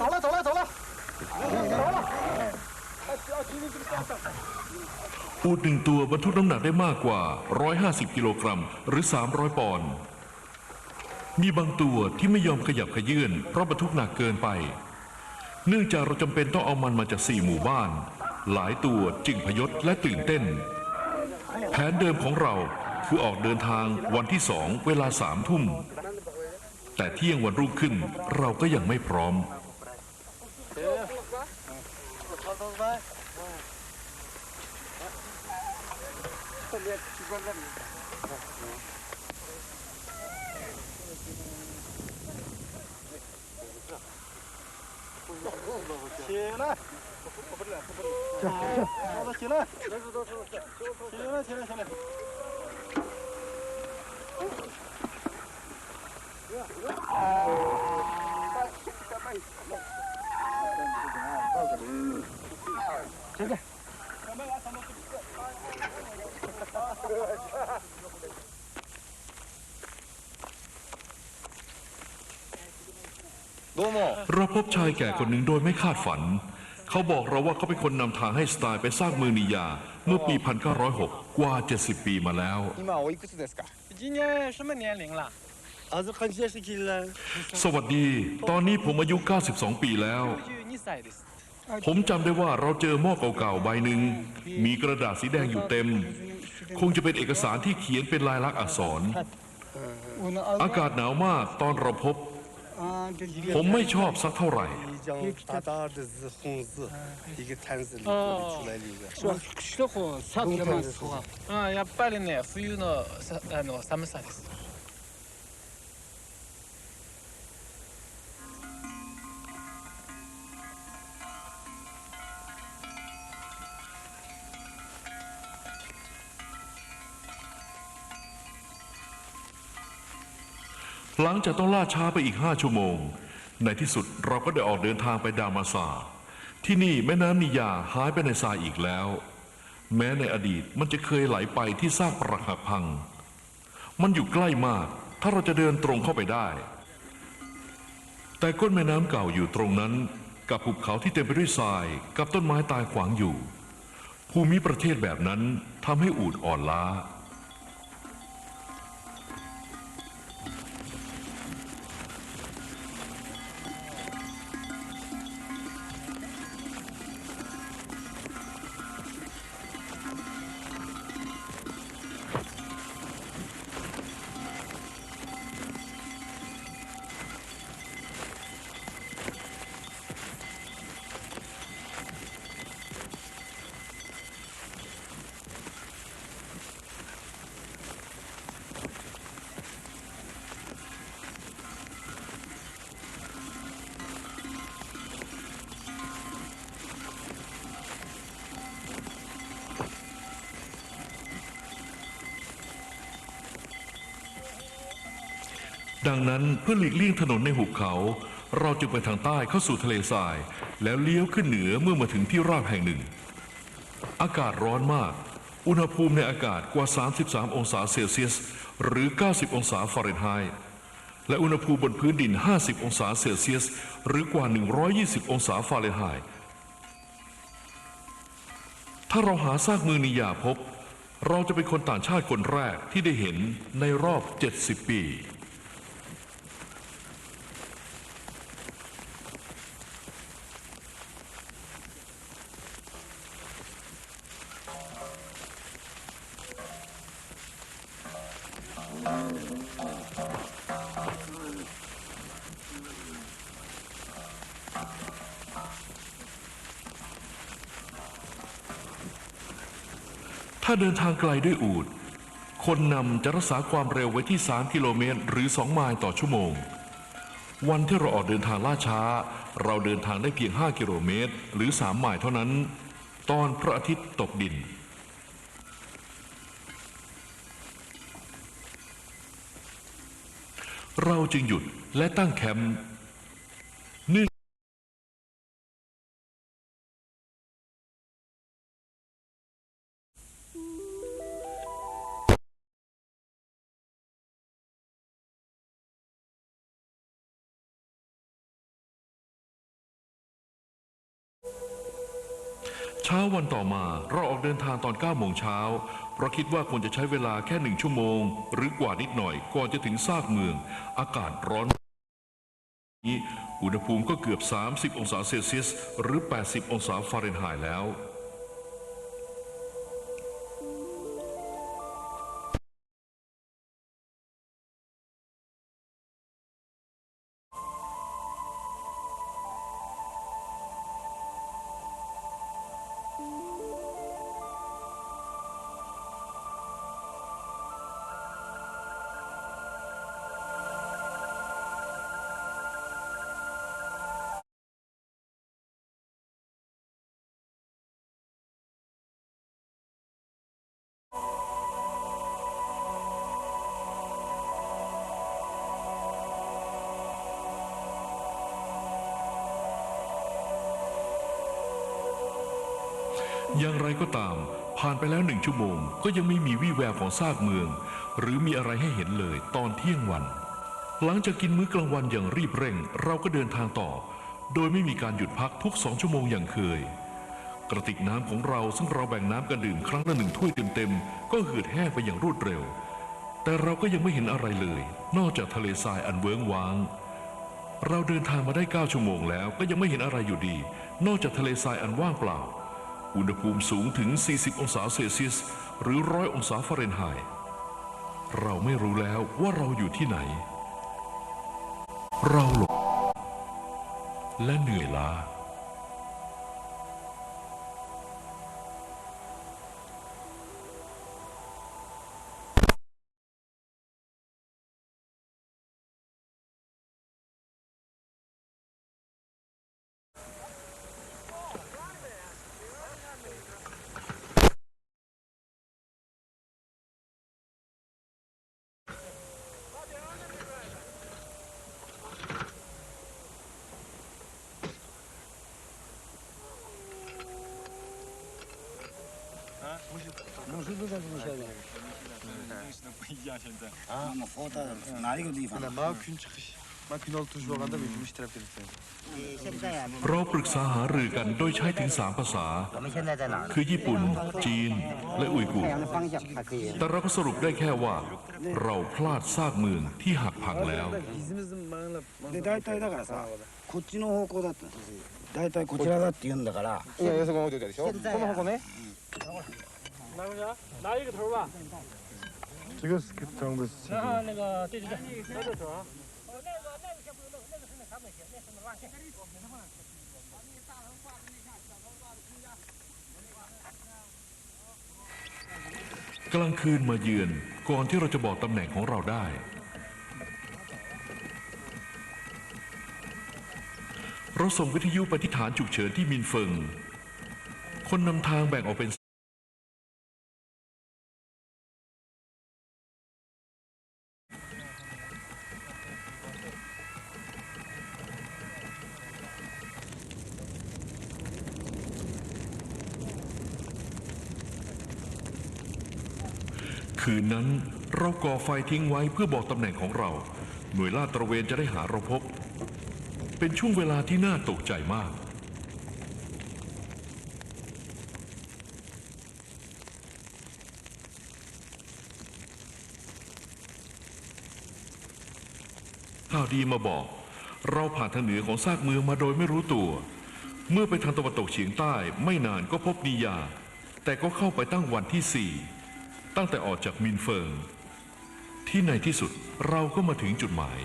走了走了走了，走了。 อูดหนึ่งตัวบรรทุกน้ำหนักได้มากกว่า 150 กิโลกรัม หรือ 300 ปอนด์ มีบางตัวที่ไม่ยอมขยับขยื่นเพราะบรรทุกหนักเกินไป เนื่องจากเราจำเป็นต้องเอามันมาจากสี่หมู่บ้าน หลายตัวจึงพยศและตื่นเต้น แผนเดิมของเรา คือออกเดินทางวันที่สองเวลาสามทุ่ม แต่เที่ยงวันรุ่งขึ้นเราก็ยังไม่พร้อม Tjena! Tjena, tjena, tjena! Tjena, tjena, tjena! เราพบชายแก่คนหนึ่งโดยไม่คาดฝัน เขาบอกเราว่าเขาเป็นคนนำทางให้สไตล์ไปสร้างเมืองนิยา เมื่อปี 1906 กว่า 70 ปีมาแล้ว สวัสดี ตอนนี้ผมอายุ 92 ปีแล้ว ผมจำได้ว่าเราเจอหม้อเก่าๆ ใบหนึ่ง มีกระดาษสีแดงอยู่เต็ม คงจะเป็นเอกสารที่เขียนเป็นลายลักษณ์อักษร อากาศหนาวมากตอนเราพบ ผมไม่ชอบสักเท่าไหร่ 一张大大的字红字，一个坛子里头的出来的一个。釧路さっきまでそうあやっぱりね冬のさあの寒さです。 หลังจากต้องล่าช้าไปอีกห้าชั่วโมง ในที่สุดเราก็ได้ออกเดินทางไปดามาซาที่นี่แม่น้ำนิยาหายไปในทรายอีกแล้ว แม้ในอดีตมันจะเคยไหลไปที่สร้างปรักหักพัง มันอยู่ใกล้มาก ถ้าเราจะเดินตรงเข้าไปได้ แต่ก้นแม่น้ำเก่าอยู่ตรงนั้น กับภูเขาที่เต็มไปด้วยทรายกับต้นไม้ตายขวางอยู่ ภูมิประเทศแบบนั้นทำให้อูดอ่อนล้า ดังนั้นเพื่อหลีกเลี่ยงถนนในหุบเขา เราจึงไปทางใต้เข้าสู่ทะเลทราย แล้วเลี้ยวขึ้นเหนือเมื่อมาถึงที่ราบแห่งหนึ่ง อากาศร้อนมาก อุณหภูมิในอากาศกว่า 33 องศาเซลเซียส หรือ 90 องศาฟาเรนไฮต์และอุณหภูมิบนพื้นดิน 50 องศาเซลเซียส หรือกว่า 120 องศาฟาเรนไฮต์ถ้าเราหาซากมือนิยาพบ เราจะเป็นคนต่างชาติคนแรกที่ได้เห็นในรอบ 70 ปี ถ้าเดินทางไกลด้วยอูดคนนำจะรักษาความเร็วไว้ที่ 3 กิโลเมตร หรือ 2 ไมล์ต่อชั่วโมง วันที่เราออกเดินทางล่าช้า เราเดินทางได้เพียง 5 กิโลเมตร หรือ 3 ไมล์เท่านั้น ตอนพระอาทิตย์ตกดิน เราจึงหยุดและตั้งแคมป์ ช้าวันต่อมาเราออกเดินทางตอน9โมงเช้าเพราะคิดว่าควรจะใช้เวลาแค่หนึ่งชั่วโมง หรือกว่านิดหน่อยก่อนจะถึงซากเมือง อากาศร้อนนี้อุณหภูมิก็เกือบ 30 องศาเซลเซียส หรือ 80 องศาฟาเรนไฮต์แล้ว อย่างไรก็ตาม ผ่านไปแล้วหนึ่งชั่วโมง ก็ยังไม่มีวี่แววของซากเมือง หรือมีอะไรให้เห็นเลยตอนเที่ยงวัน หลังจากกินมื้อกลางวันอย่างรีบเร่ง เราก็เดินทางต่อ โดยไม่มีการหยุดพักทุกสองชั่วโมงอย่างเคย กระติกน้ำของเราซึ่งเราแบ่งน้ำกันดื่มครั้งละหนึ่งถ้วยเต็มๆก็เหือดแห้งไปอย่างรวดเร็ว แต่เราก็ยังไม่เห็นอะไรเลย นอกจากทะเลทรายอันเวิ้งว้างเราเดินทางมาได้ 9 ชั่วโมงแล้วก็ยังไม่เห็นอะไรอยู่ดี นอกจากทะเลทรายอันว่างเปล่า อุณหภูมิสูงถึง 40 องศาเซลเซียส หรือร้อยองศาฟาเรนไฮต์เราไม่รู้แล้วว่าเราอยู่ที่ไหน เราหลงและเหนื่อยล้า 呀，现在。啊，我放到哪一个地方？那昆虫，那昆虫都是我们的维姆斯特菲菲。เราปรึกษาหารือกันโดยใช้ถึงสามภาษา คือญี่ปุ่น จีน และอุยกูร์แต่เราก็สรุปได้แค่ว่า เราพลาดซากเมืองที่หักพังแล้ว大体だからさ、こっちの方向だったんですよ。大体こちらだって言うんだから。いやいやそこ置いといたでしょこの箱ね 这个是张的是啊，那个对对对，那就走啊。 กลางคืนมาเยือนก่อนที่เราจะบอกตำแหน่งของเราได้ เราส่งวิทยุไปที่ฐานฉุกเฉินที่มินเฟิง คนนำทางแบ่งออกเป็น คืนนั้นเราก่อไฟทิ้งไว้เพื่อบอกตำแหน่งของเรา หน่วยลาดตระเวนจะได้หาเราพบ เป็นช่วงเวลาที่น่าตกใจมาก ข่าวดีมาบอก เราผ่านทางเหนือของซากเมืองมาโดยไม่รู้ตัว เมื่อไปทางตะวันตกเฉียงใต้ไม่นานก็พบนิยา แต่ก็เข้าไปตั้งวันที่สี่ ตั้งแต่ออกจากมินเฟิร์มที่ในที่สุดเราก็มาถึงจุดหมาย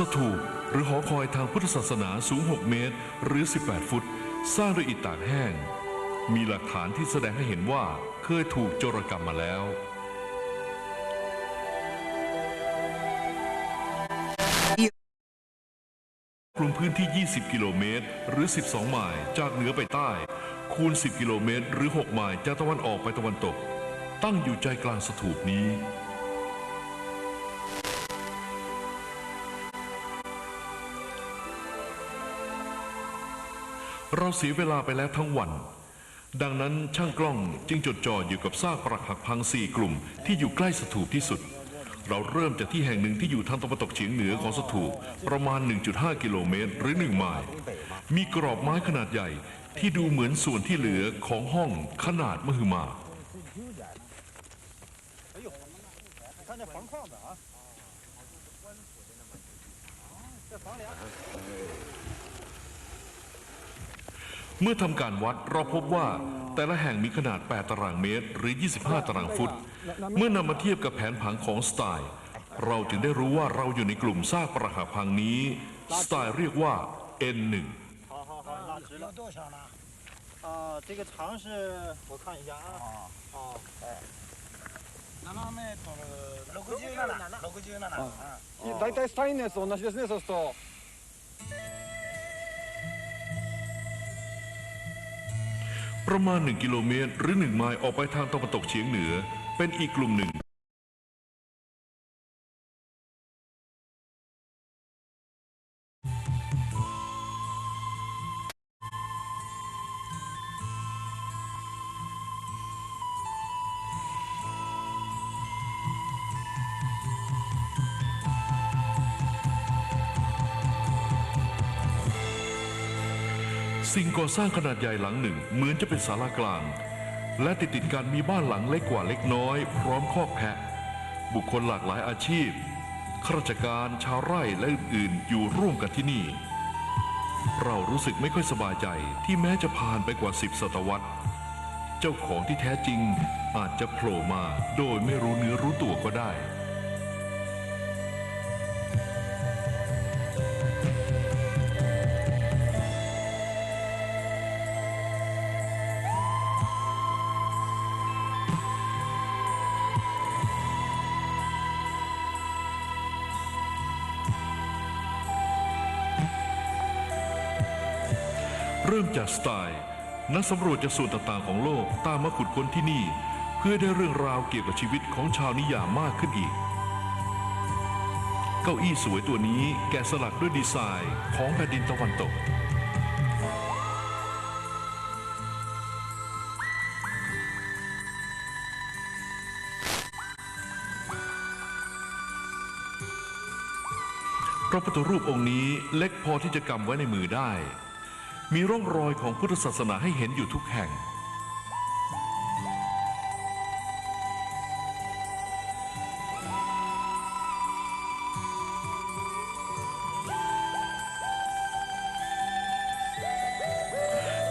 สถูปหรือหอคอยทางพุทธศาสนาสูง 6 เมตร หรือ 18 ฟุต สร้างด้วยอิฐตากแห้ง มีหลักฐานที่แสดงให้เห็นว่าเคยถูกโจรกรรมมาแล้วคลุมพื้นที่ 20 กิโลเมตร หรือ 12 ไมล์จากเหนือไปใต้ คูณ 10 กิโลเมตร หรือ 6 ไมล์จากตะวันออกไปตะวันตก ตั้งอยู่ใจกลางสถูปนี้ เราเสียเวลาไปแล้วทั้งวัน ดังนั้นช่างกล้องจึงจดจ่ออยู่กับซากปรักหักพังสี่กลุ่มที่อยู่ใกล้สถูปที่สุด เราเริ่มจากที่แห่งหนึ่งที่อยู่ทางตะวันตกเฉียงเหนือของสถูปประมาณ 1.5 กิโลเมตรหรือ 1 ไมล์ มีกรอบไม้ขนาดใหญ่ที่ดูเหมือนส่วนที่เหลือของห้องขนาดมหึมา เมื่อทำการวัดเราพบว่าแต่ละแห่งมีขนาด 8 ตารางเมตร หรือ 25 ตารางฟุต เมื่อนำมาเทียบกับแผนผังของสไตล์ เราจึงได้รู้ว่าเราอยู่ในกลุ่มซากปรักหักพังนี้ สไตล์เรียกว่า N1 有多少呢？啊，这个长是我看一下啊，哦，哎， 7メートル67 67あ大体スタインのやつと同じですねそうすると ประมาณ 1 กิโลเมตร หรือ 1 ไมล์ออกไปทางตะวันตกเฉียงเหนือ เป็นอีกกลุ่มหนึ่ง ก่อสร้างขนาดใหญ่หลังหนึ่ง เหมือนจะเป็นศาลากลาง และติดติดกันมีบ้านหลังเล็กกว่าเล็กน้อย พร้อมคอกแพะ บุคคลหลากหลายอาชีพข้าราชการชาวไร่และอื่นๆ อยู่ร่วมกันที่นี่ เรารู้สึกไม่ค่อยสบายใจที่แม้จะผ่านไปกว่าสิบศตวรรษ เจ้าของที่แท้จริงอาจจะโผล่มาโดยไม่รู้เนื้อรู้ตัวก็ได้ สำรวจจากส่วนต่างๆของโลกตามมาขุดค้นที่นี่ เพื่อได้เรื่องราวเกี่ยวกับชีวิตของชาวนิยามมากขึ้นอีก เก้าอี้สวยตัวนี้แกะสลักด้วยดีไซน์ของแผ่นดินตะวันตก พระพุทธรูปองค์นี้เล็กพอที่จะกำไว้ในมือได้ มีร่องรอยของพุทธศาสนาให้เห็นอยู่ทุกแห่ง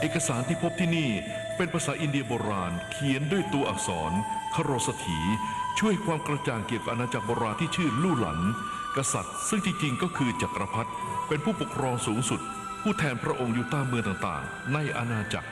เอกสารที่พบที่นี่เป็นภาษาอินเดียโบราณ เขียนด้วยตัวอักษรคโรสถี ช่วยความกระจ่างเกี่ยวกับอาณาจักรโบราณที่ชื่อลู่หลัน กษัตริย์ ซึ่งจริงๆก็คือจักรพรรดิเป็นผู้ปกครองสูงสุด ผู้แทนพระองค์อยู่ตามเมืองต่างๆ ในอาณาจักร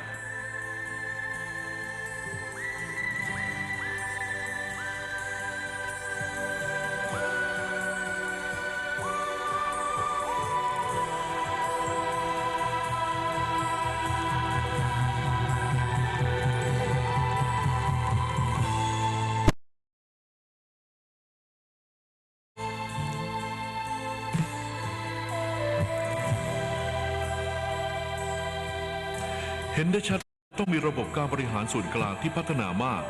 ได้ชัดต้องมีระบบการบริหารส่วนกลางที่พัฒนามาก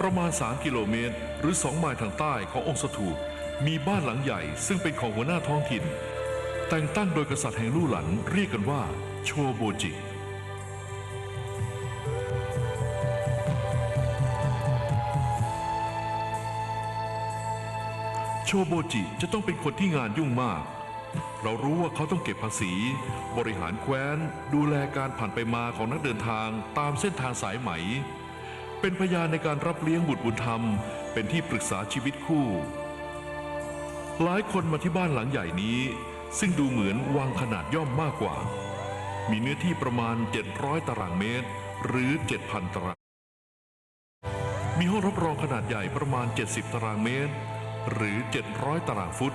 ประมาณ 3 กิโลเมตร หรือ 2 ไมล์ทางใต้ขององค์สถูปมีบ้านหลังใหญ่ซึ่งเป็นของหัวหน้าท้องถิ่น แต่งตั้งโดยกษัตริย์แห่งลู่หลันเรียกกันว่า โชโบจิโชโบจิจะต้องเป็นคนที่งานยุ่งมาก เรารู้ว่าเขาต้องเก็บภาษี บริหารแคว้น ดูแลการผ่านไปมาของนักเดินทางตามเส้นทางสายไหม เป็นพยานในการรับเลี้ยงบุตรบุญธรรม เป็นที่ปรึกษาชีวิตคู่ หลายคนมาที่บ้านหลังใหญ่นี้ ซึ่งดูเหมือนวังขนาดย่อมมากกว่า มีเนื้อที่ประมาณ 700 ตารางเมตร หรือ 7,000 ตาราง มีห้องรับรองขนาดใหญ่ประมาณ 70 ตารางเมตร หรือ 700 ตารางฟุต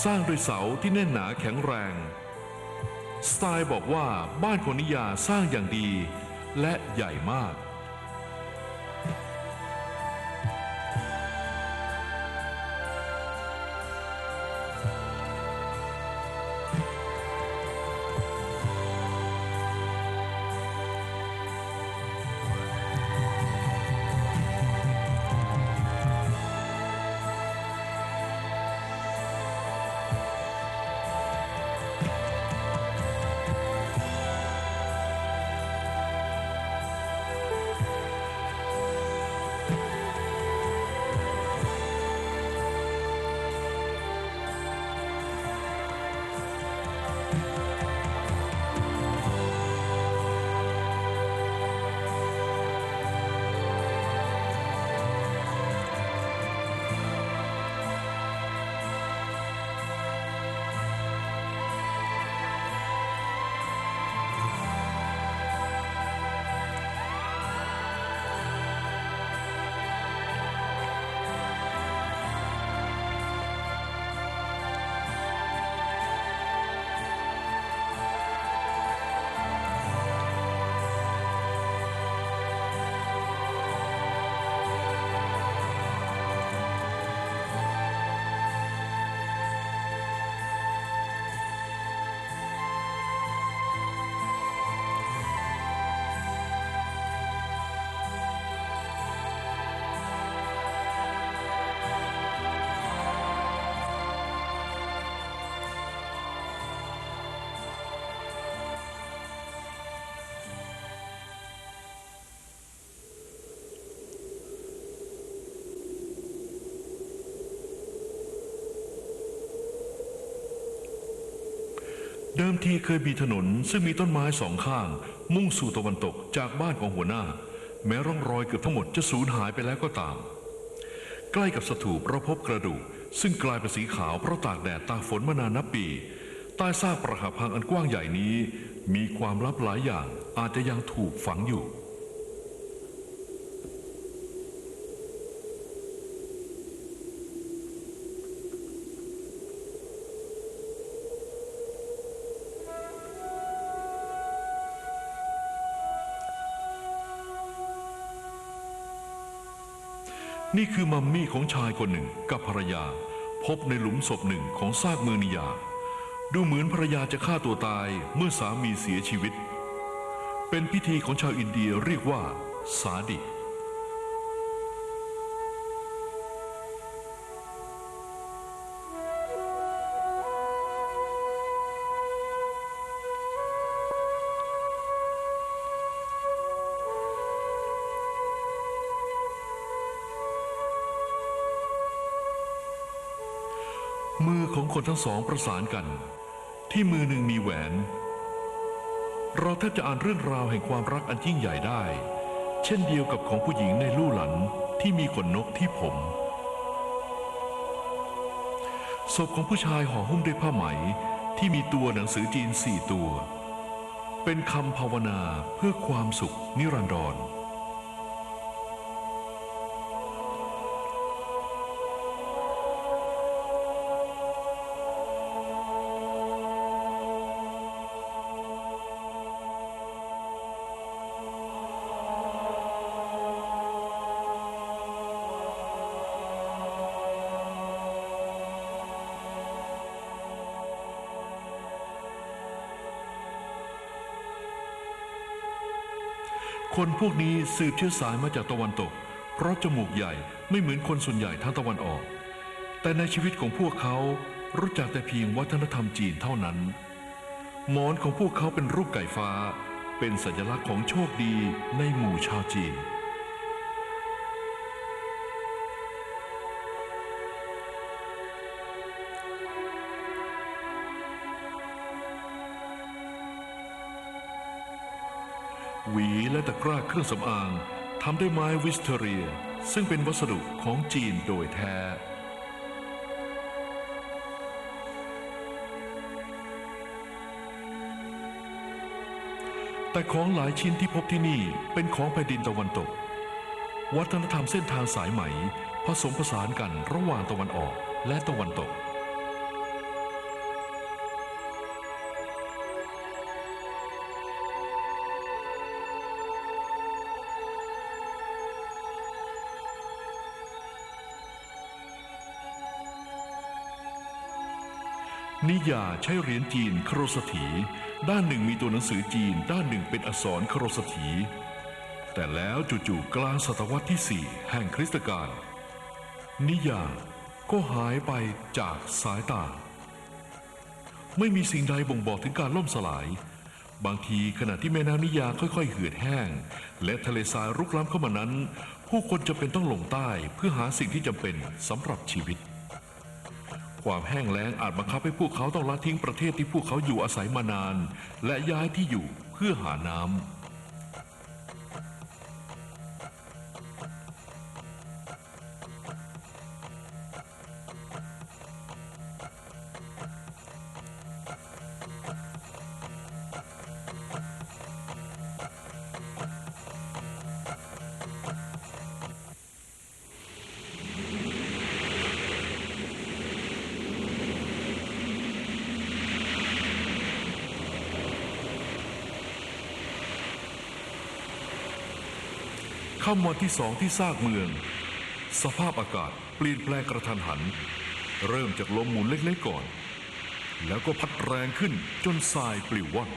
สร้างด้วยเสาที่แน่นหนาแข็งแรง สไตล์บอกว่าบ้านของนิยาสร้างอย่างดีและใหญ่มาก เดิมทีเคยมีถนนซึ่งมีต้นไม้สองข้าง มุ่งสู่ตะวันตกจากบ้านของหัวหน้า แม้ร่องรอยเกือบทั้งหมดจะสูญหายไปแล้วก็ตาม ใกล้กับสถูปเราพบกระดูก ซึ่งกลายเป็นสีขาวเพราะตากแดดตากฝนมานานนับปี ใต้ซากประหักพังอันกว้างใหญ่นี้ มีความลับหลายอย่างอาจจะยังถูกฝังอยู่ นี่คือมัมมี่ของชายคนหนึ่งกับภรรยา พบในหลุมศพหนึ่งของซากเมืองนิยา ดูเหมือนภรรยาจะฆ่าตัวตายเมื่อสามีเสียชีวิต เป็นพิธีของชาวอินเดียเรียกว่า สาดิ คนทั้งสองประสานกัน ที่มือหนึ่งมีแหวน เราแทบจะอ่านเรื่องราวแห่งความรักอันยิ่งใหญ่ได้ เช่นเดียวกับของผู้หญิงในลู่หลันที่มีขนนกที่ผมศพของผู้ชายห่อหุ้มด้วยผ้าไหมที่มีตัวหนังสือจีนสี่ตัว เป็นคำภาวนาเพื่อความสุขนิรันดร คนพวกนี้สืบเชื้อสายมาจากตะวันตก เพราะจมูกใหญ่ไม่เหมือนคนส่วนใหญ่ทางตะวันออก แต่ในชีวิตของพวกเขารู้จักแต่เพียงวัฒนธรรมจีนเท่านั้น หมอนของพวกเขาเป็นรูปไก่ฟ้า เป็นสัญลักษณ์ของโชคดีในหมู่ชาวจีน หวีและตะกร้าเครื่องสำอางทำด้วยไม้วิสเทเรีย ซึ่งเป็นวัสดุของจีนโดยแท้ แต่ของหลายชิ้นที่พบที่นี่เป็นของแผ่นดินตะวันตก วัฒนธรรมเส้นทางสายไหมผสมผสานกันระหว่างตะวันออกและตะวันตก นิยาใช้เหรียญจีนครสถี ด้านหนึ่งมีตัวหนังสือจีน ด้านหนึ่งเป็นอักษรครสถี แต่แล้วจู่ๆกลางศตวรรษที่สี่แห่งคริสตกาลนิยาก็หายไปจากสายตา ไม่มีสิ่งใดบ่งบอกถึงการล่มสลาย บางทีขณะที่แม่น้ำนิยาค่อยๆ เหือดแห้ง และทะเลทรายรุกล้ำเข้ามานั้น ผู้คนจะเป็นต้องลงใต้เพื่อหาสิ่งที่จำเป็นสำหรับชีวิต ความแห้งแล้งอาจบังคับให้พวกเขาต้องละทิ้งประเทศที่พวกเขาอยู่อาศัยมานาน และย้ายที่อยู่เพื่อหาน้ำ ค่ำวันที่สองที่ซากเมือง สภาพอากาศเปลี่ยนแปลงกระทันหัน เริ่มจากลมหมุนเล็กๆก่อน แล้วก็พัดแรงขึ้นจนทรายปลิวว่อน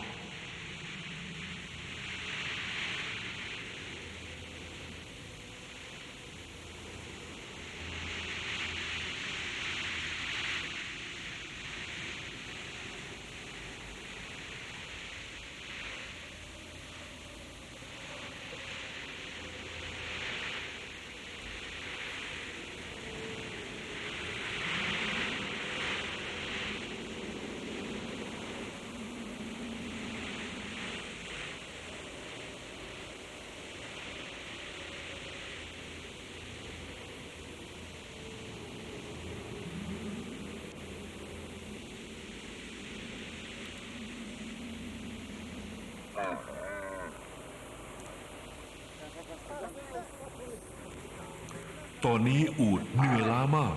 ตอนนี้อูดเหนื่อยล้ามาก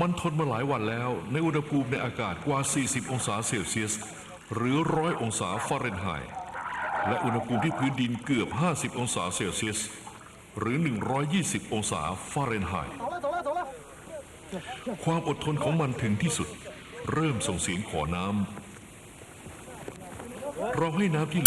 มันทนมาหลายวันแล้ว ในอุณหภูมิในอากาศกว่า 40 องศาเซลเซียส หรือร้อยองศาฟาเรนไฮต์และอุณหภูมิที่พื้นดินเกือบ 50 องศาเซลเซียส หรือ 120 องศาฟาเรนไฮต์ความอดทนของมันถึงที่สุด เริ่มส่งเสียงขอน้ำเราให้น้ำที่